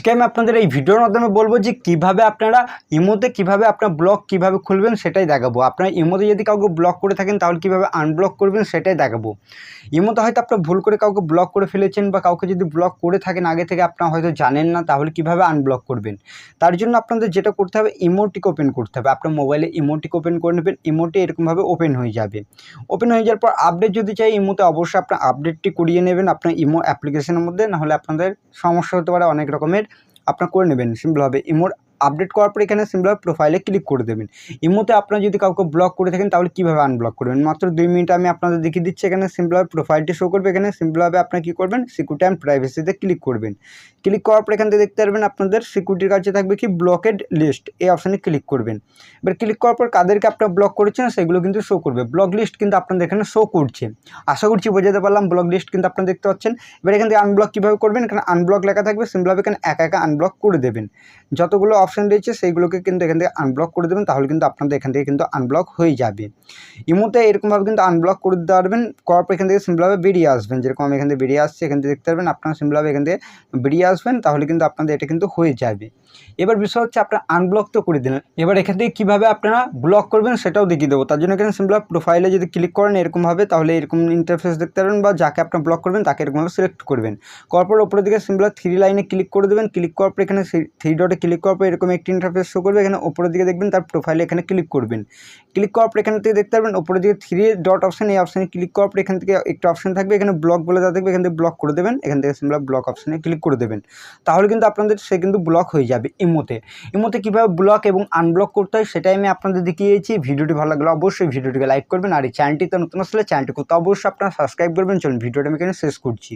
আজকে আমি আপনাদের এই ভিডিওর মাধ্যমে বলব যে কীভাবে আপনারা ইমোতে কীভাবে আপনার ব্লক কীভাবে খুলবেন সেটাই দেখাবো। আপনারা ইমোতে যদি কাউকে ব্লক করে থাকেন তাহলে কীভাবে আনব্লক করবেন সেটাই দেখাবো। ইমোতে হয়তো আপনার ভুল করে কাউকে ব্লক করে ফেলেছেন বা কাউকে যদি ব্লক করে থাকেন আগে থেকে আপনারা হয়তো জানেন না তাহলে কীভাবে আনব্লক করবেন। তার জন্য আপনাদের যেটা করতে হবে ইমোটিক ওপেন করতে হবে। আপনার মোবাইলে ইমোটিক ওপেন করে নেবেন ইমোটি এরকমভাবে ওপেন হয়ে যাবে। ওপেন হয়ে যাওয়ার পর আপডেট যদি চাই, ইমোতে অবশ্যই আপনার আপডেটটি করিয়ে নেবেন। আপনার ইমো অ্যাপ্লিকেশনের মধ্যে, নাহলে আপনাদের সমস্যা হতে পারে অনেক রকমের। আপনার করে নেবেন। সিম্পলভাবে ইমোর আপডেট করার পর এখানে সিম্পলভাবে প্রোফাইলে ক্লিক করে দেবেন। ইমোতে আপনারা যদি কাউকে ব্লক করে থাকেন, তাহলে কীভাবে আনব্লক করবেন? মাত্র দুই মিনিট আমি আপনাদের দেখিয়ে দিচ্ছি, এখানে সিম্পলভাবে প্রোফাইলটি শো করবে। এখানে সিম্পলভাবে আপনার কী করবেন? সিকিউরিটি অ্যান্ড প্রাইভেসিতে ক্লিক করবেন। ক্লিক করার পর এখান থেকে দেখতে পারবেন আপনাদের সিকিউরিটির কাছে থাকবে কি? ব্লকেড লিস্ট এই অপশানে ক্লিক করবেন। এবার ক্লিক করার পর কাদেরকে আপনারা ব্লক করেছেন, সেগুলো কিন্তু শো করবে। ব্লক লিস্ট কিন্তু আপনাদের এখানে শো করছে। আশা করছি বোঝাতে পারলাম ব্লক লিস্ট কিন্তু আপনারা দেখতে পাচ্ছেন। এবার এখান থেকে আনব্লক কীভাবে করবেন? এখানে আনব্লক লেখা থাকবে। সিম্পলভাবে এখানে একা একা আনব্লক করে দেবেন। যতগুলো অপশান রয়েছে, সেইগুলোকে কিন্তু এখান থেকে আনব্লক করে দেবেন, তাহলে কিন্তু আপনাদের এখান থেকে কিন্তু আনব্লক হয়ে যাবে। ইমোতে এরকমভাবে কিন্তু আনব্লক করে দিতে পারবেন, করার পর এখান থেকে সিম্পলভাবে বেরিয়ে আসবেন, যেরকম আমি এখান থেকে বেরিয়ে আসছি, এখান থেকে দেখতে পারবেন আপনারা সিম্পলভাবে এখান থেকে বেরিয়ে আসবেন, তাহলে কিন্তু আপনাদের এটা কিন্তু হয়ে যাবে। এবার বিষয় হচ্ছে আপনারা আনব্লক তো করে দিলেন, এবার এখান থেকে কীভাবে আপনারা ব্লক করবেন সেটাও দেখিয়ে দেবো, তার জন্য এখানে সিম্পল প্রোফাইলে যদি ক্লিক করেন এরকমভাবে, তাহলে এরকম ইন্টারফেস দেখতে পারবেন বা যাকে আপনার ব্লক করবেন, তাকে এরকমভাবে সিলেক্ট করবেন। করার পর ওপরের দিকে সিম্পল থ্রি লাইনে ক্লিক করে দেবেন ক্লিক করার পর এখানে থ্রি ডটে ক্লিক করার পর এরকম একটি ইন্টারফেস শো করবে, এখানে ওপরের দিকে দেখবেন তার প্রোফাইলে এখানে ক্লিক করবেন। ক্লিক করার পর এখান থেকে দেখতে পারবেন ওপরের দিকে থ্রি ডট অপশান এই অপশানে ক্লিক করার পর এখান থেকে একটা অপশান থাকবে, এখানে ব্লক বলে যা থাকবে এখান থেকে ব্লক করে দেবেন, এখান থেকে সিম্পল ব্লক অপশানে ক্লিক করে দেবেন। তাহলে কিন্তু আপনাদের, সে কিন্তু ব্লক হয়ে যাবে ইমোতে ইমোতে কীভাবে ব্লক এবং আনব্লক করতে হয় সেটাই আমি আপনাদের দেখিয়েছি। ভিডিওটি ভালো লাগলে অবশ্যই ভিডিওটিকে লাইক করবেন, আর এই চ্যানেলটিতে নতুন আসলে চ্যানেলটিকে তো অবশ্যই আপনারা সাবস্ক্রাইব করবেন। চলুন, ভিডিওটা আমি এখানে শেষ করছি।